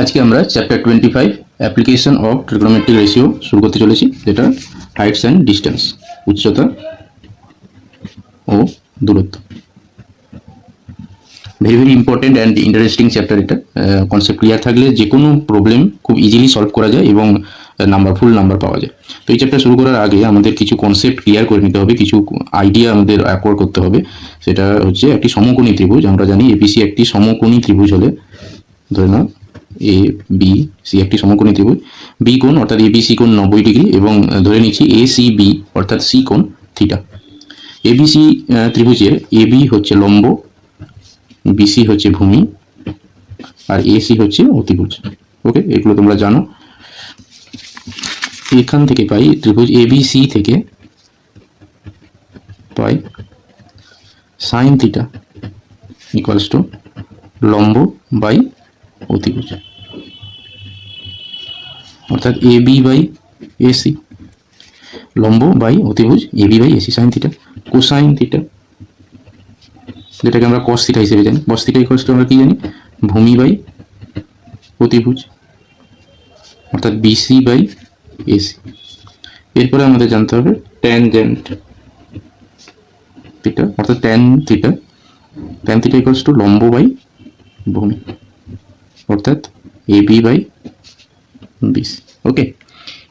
আজকে আমরা chapter twenty five application of trigonometric ratio শুরু করতে চলেছি, যেটা হাইটস অ্যান্ড ডিস্টেন্স উচ্চতা ও দূরত্ব। Very very important and interesting chapter এটা। কনসেপ্ট ক্লিয়ার থাকলে যে কোনো প্রবলেম খুব ইজিলি সলভ করা যায় এবং নাম্বার ফুল নাম্বার পাওয়া যায়। তো এই চ্যাপ্টার শুরু করার আগে আমাদের কিছু কনসেপ্ট ক্লিয়ার করে নিতে হবে, কিছু আইডিয়া আমাদের অ্যাকোয়ার করতে হবে। সেটা হচ্ছে একটি সমকোণী ত্রিভুজ, আমরা জানি এপিসি একটি সমকোণী ত্রিভুজ হলে, ধরে নাও এ বি সি একটি সমকোণী ত্রিভুজ। বি কোণ, অর্থাৎ এবিসি কোণ নব্বই ডিগ্রি এবং ধরে নিচ্ছি এ সি বি অর্থাৎ সি কোণ থিটা। এবিসি ত্রিভুজের এবি হচ্ছে লম্ব বিসি হচ্ছে ভূমি, আর এসি হচ্ছে অতিভুজ। ওকে এগুলো তোমরা জানো। এখান থেকে পাই ত্রিভুজ এবিসি থেকে পাই সাইন থিটা ইকুয়ালস টু লম্ব বাই অতিভুজ। অর্থাৎ এ বি বাই এসি লম্ব বাই অতিভুজ A B by AC sine theta cosine theta যেটাকে আমরা কস থিটা হিসেবে জানি। কস থিটা ইকুয়ালস টু আমরা কি জানি? ভূমি বাই অতিভুজ। অর্থাৎ বিসি বাই এসি এরপরে আমাদের জানতে হবে ট্যানজেন্ট থিটা অর্থাৎ tan theta tan theta equals to লম্ব বাই ভূমি। অর্থাৎ এ বি বাই বিস ওকে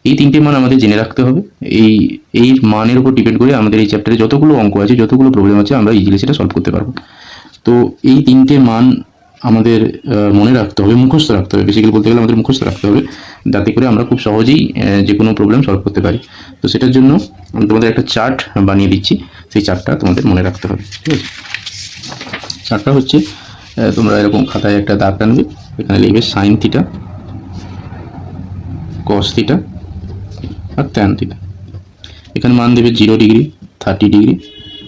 এই তিনটে মান আমাদের জেনে রাখতে হবে। এই এই মানের উপর ডিপেন্ড করে আমাদের এই চ্যাপ্টারে যতগুলো অঙ্ক আছে, যতগুলো প্রবলেম আছে, আমরা ইজিলি সেটা সলভ করতে পারব। তো এই তিনটে মান আমাদের মনে রাখতে হবে, মুখস্থ রাখতে হবে। বেসিক্যালি বলতে গেলে আমাদের মুখস্থ রাখতে হবে। যাতে করে আমরা খুব সহজেই যে কোনো প্রবলেম সলভ করতে পারি। তো সেটার জন্য আমি তোমাদের একটা চার্ট বানিয়ে দিচ্ছি। সেই চার্টটা তোমাদের মনে রাখতে হবে। ঠিক আছে? চার্টটা হচ্ছে তোমরা এরকম খাতায় একটা দাগ টানবে। এখানে লিখবে সাইন থিটা কস থিটা আর ট্যান থিটা এখানে মান দেবে zero degree thirty degree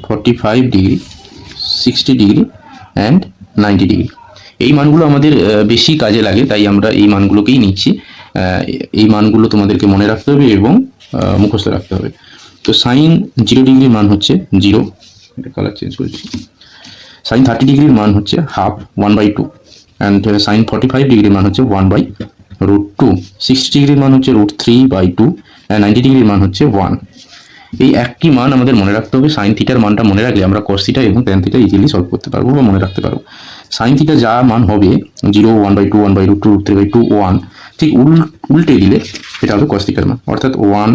forty five degree sixty degree and ninety degree এই মানগুলো আমাদের বেশি কাজে লাগে, তাই আমরা এই মানগুলোকেই নিচ্ছি। এই মানগুলো তোমাদেরকে মনে রাখতে হবে এবং মুখস্থ রাখতে হবে। তো সাইন জিরো ডিগ্রির মান হচ্ছে জিরো কালার চেঞ্জ করেছি। সাইন থার্টি ডিগ্রির মান হচ্ছে half one by two and sine forty five ডিগ্রির মান হচ্ছে one by root two sixty ডিগ্রির মান হচ্ছে root three by two and ninety ডিগ্রির মান হচ্ছে ওয়ান এই একটি মান আমাদের মনে রাখতে হবে। সাইন থিটার মানটা মনে রাখলে আমরা কস এবং ট্যান থিটা ইজিলি সলভ করতে পারব বা মনে রাখতে পারব। সাইন থিটা যা মান হবে zero one by two one by root two root three by two one ঠিক উল, উল্টে দিলে এটা হবে কস মান। অর্থাৎ one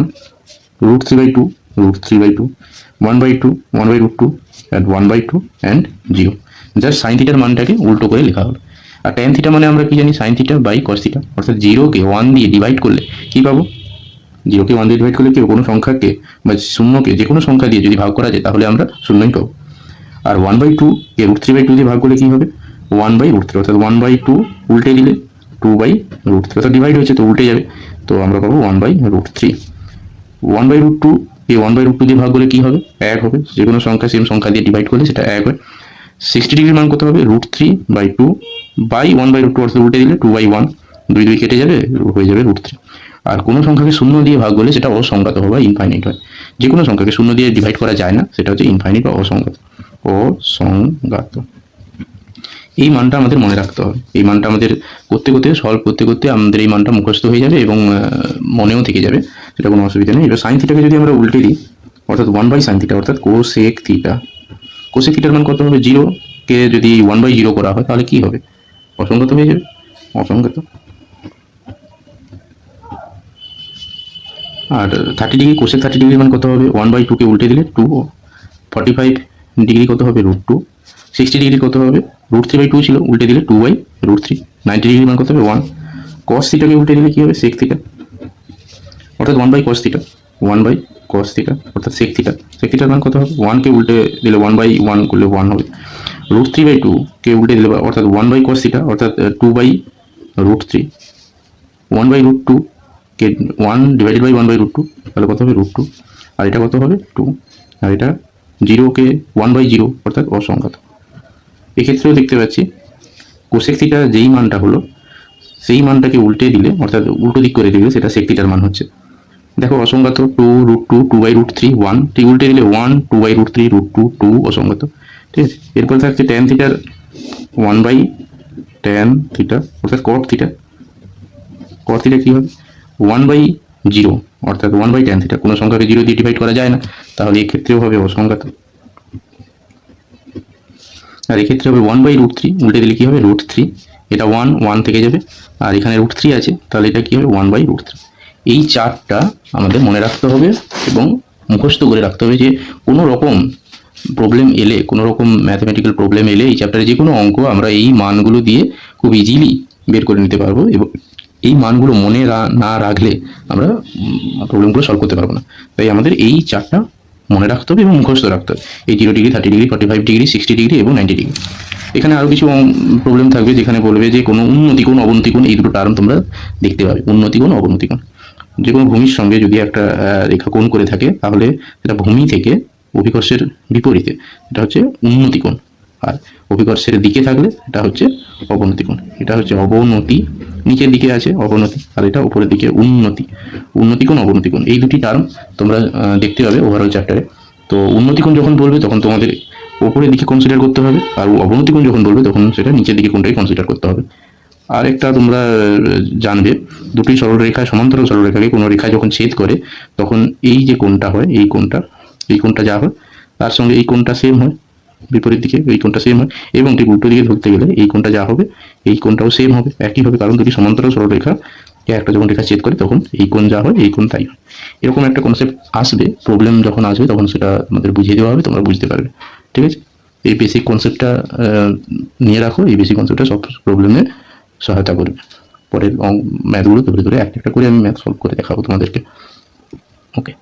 root three by two root three by two one by two one by root two and one by two and zero just sine থিটার মানটাকে উল্টো করে লেখা হবে আর ট্যান থিটা মানে আমরা কি জানি? Sine theta by cos theta অর্থাৎ জিরোকে ওয়ান দিয়ে ডিভাইড করলে কি পাবো? জিরোকে ওয়ান দিয়ে ডিভাইড করলে কি কোনো সংখ্যাকে বা শূন্যকে যে কোনো সংখ্যা দিয়ে যদি ভাগ করা যায়, তাহলে আমরা শূন্যই পাবো। আর ওয়ান বাই টু কে রুট থ্রি বাই টু দিয়ে ভাগ করলে কি হবে? ওয়ান বাই রুট থ্রি অর্থাৎ ওয়ান বাই টু উল্টে দিলে টু বাই রুট থ্রি অর্থাৎ ডিভাইড হয়েছে, তো উল্টে যাবে। তো আমরা পাবো one by root three one by root two এই ওয়ান বাই রুট টু দিয়ে ভাগ করলে কি হবে? এক হবে। যে কোনো সংখ্যা সেম সংখ্যা দিয়ে ডিভাইড করলে সেটা এক হয়। সিক্সটি ডিগ্রির মান কত হবে। Root three by two by one by root two অর্থাৎ উল্টে দিলে টু বাই ওয়ান দুই দুই কেটে যাবে, হয়ে যাবে রুট থ্রি আর কোনো সংখ্যাকে শূন্য দিয়ে ভাগ করলে সেটা অসংজ্ঞাত হবে বা ইনফাইনাইট হয়। যে কোনো সংখ্যাকে শূন্য দিয়ে ডিভাইড করা যায় না, সেটা হচ্ছে ইনফাইনাইট বা অসংজ্ঞাত। অসংজ্ঞাত। এই মানটা আমাদের মনে রাখতে হবে। এই মানটা আমাদের করতে করতে সলভ করতে করতে আমাদের এই মানটা মুখস্থ হয়ে যাবে এবং মনেও থেকে যাবে। সেটা কোনো অসুবিধা নেই। এবার সাইন থিটাকে যদি আমরা উল্টে দিই, অর্থাৎ ওয়ান বাই সাইন থিটা অর্থাৎ কোসেক থিটা কোসেক থিটার মান কত হবে? জিরো কে যদি ওয়ান বাই জিরো করা হয়, তাহলে কি হবে? অসংগত হয়ে যাবে অসংগত আর thirty degree cosec thirty degree মান কত হবে? ওয়ান বাই টুকে উল্টে দিলে টু ফর্টি ফাইভ ডিগ্রি কত হবে? রুট টু সিক্সটি ডিগ্রি কত হবে? রুট থ্রি বাই টু ছিল, উল্টে দিলে two by root three ninety degree মান কত হবে? ওয়ান কস থিটাকে উল্টে দিলে কী হবে? সেক থিটা অর্থাৎ one by cos theta one by cos theta অর্থাৎ সেক থিটা সেক থিটার মান কত হবে? ওয়ানকে উল্টে দিলে ওয়ান বাই ওয়ান করলে ওয়ান হবে। রুট থ্রি বাই টু কে উল্টে দিলে অর্থাৎ ওয়ান বাই কস থিটা অর্থাৎ two by root three one by root two K one divided by one by root two তাহলে কত হবে? রুট টু আর এটা কত হবে? টু আর এটা জিরোকে ওয়ান বাই জিরো অর্থাৎ অসংখ্যাত এক্ষেত্রেও দেখতে পাচ্ছি কোসেক থিটা যেই মানটা হলো, সেই মানটাকে উল্টে দিলে, অর্থাৎ উল্টো দিক করে দিলে সেটা সেক থিটার মান হচ্ছে। দেখো অসংখ্যাত two root two two by root three one ঠিক উল্টে দিলে one two by root three root two two অসংখ্যাত ঠিক আছে। এরপর থাকছে ট্যান থিটার ওয়ান বাই ট্যান থিটা অর্থাৎ কট থিটা কট থিটা কী হবে? ওয়ান বাই জিরো অর্থাৎ ওয়ান বাই টেন থিটা কোনো সংখ্যাকে জিরো দিয়ে ডিভাইড করা যায় না। তাহলে এক্ষেত্রেও হবে অসংখ্যাত আর এক্ষেত্রে হবে ওয়ান বাই রুট থ্রি উল্টে দিলে কী হবে? রুট থ্রি এটা ওয়ান ওয়ান থেকে যাবে। আর এখানে রুট থ্রি আছে, তাহলে এটা কী হবে? ওয়ান বাই রুট থ্রি এই চারটা আমাদের মনে রাখতে হবে এবং মুখস্থ করে রাখতে হবে যে কোনো রকম প্রবলেম এলে কোনো রকম ম্যাথমেটিক্যাল প্রবলেম এলে এই চ্যাপ্টারে যে কোনো অঙ্ক আমরা এই মানগুলো দিয়ে খুব ইজিলি বের করে নিতে পারব এবং এই মানগুলো মনে না রাখলে আমরা প্রবলেমগুলো সলভ করতে পারব না। তাই আমাদের এই চারটা মনে রাখতে হবে এবং মুখস্থ রাখতে হবে। এই zero degree thirty degree forty five degree sixty degree এবং নাইনটি ডিগ্রি এখানে আরও কিছু প্রবলেম থাকবে যেখানে বলবে যে কোনো উন্নতি কোণ অবনতি কোণ এই দুটো টার্ম তোমরা দেখতে পাবে। উন্নতি কোণ অবনতি কোণ যে কোনো ভূমির সঙ্গে যদি একটা রেখা কোণ করে থাকে, তাহলে সেটা ভূমি থেকে অভিকর্ষের বিপরীতে, এটা হচ্ছে উন্নতি কোণ। আর অভিকর্ষের দিকে থাকলে এটা হচ্ছে অবনতি কোণ। এটা হচ্ছে অবনতি, নিচের দিকে আছে অবনতি, আর এটা উপরের দিকে উন্নতি। উন্নতি কোণ, অবনতি কোণ, এই দুটি টার্ম তোমরা দেখতে পাবে ওভারঅল চ্যাপ্টারে তো উন্নতি কোণ যখন বলবে, তখন তোমাদের উপরের দিকে কনসিডার করতে হবে, আর অবনতি কোণ যখন বলবে, তখন সেটা নিচের দিকে কোনটাই কনসিডার করতে হবে। আর একটা তোমরা জানবে, দুটি সরলরেখা, সমান্তরাল সরলরেখাকে কোনো রেখা যখন ছেদ করে, তখন এই যে কোণটা হয়, এই কোণটা এই কোণটা যা হয়, তার সঙ্গে এই কোণটা সেম হয়, বিপরীত দিকে এই কোণটা সেম হয়, এবং ঠিক উল্টো দিকে ধরতে গেলে এই কোণটা যা হবে, এই কোণটাও সেম হবে। একই হবে কারণ দুটি সমান্তরাল সরলরেখা কে একটা যখন রেখা ছেদ করে, তখন এই কোণ যা হয়, এই কোণ তাই হয়। এরকম একটা কনসেপ্ট আসবে প্রবলেম যখন আসবে, তখন সেটা আমাদের বুঝিয়ে দেওয়া হবে, তোমরা বুঝতে পারবে। ঠিক আছে? এই বেসিক কনসেপ্টটা নিয়ে রাখো, এই বেসিক কনসেপ্টটা সব প্রবলেমে সহায়তা করবে। পরের ম্যাথগুলো ধরে ধরে একটা একটা করে আমি ম্যাথ সলভ করে দেখাবো তোমাদেরকে। ওকে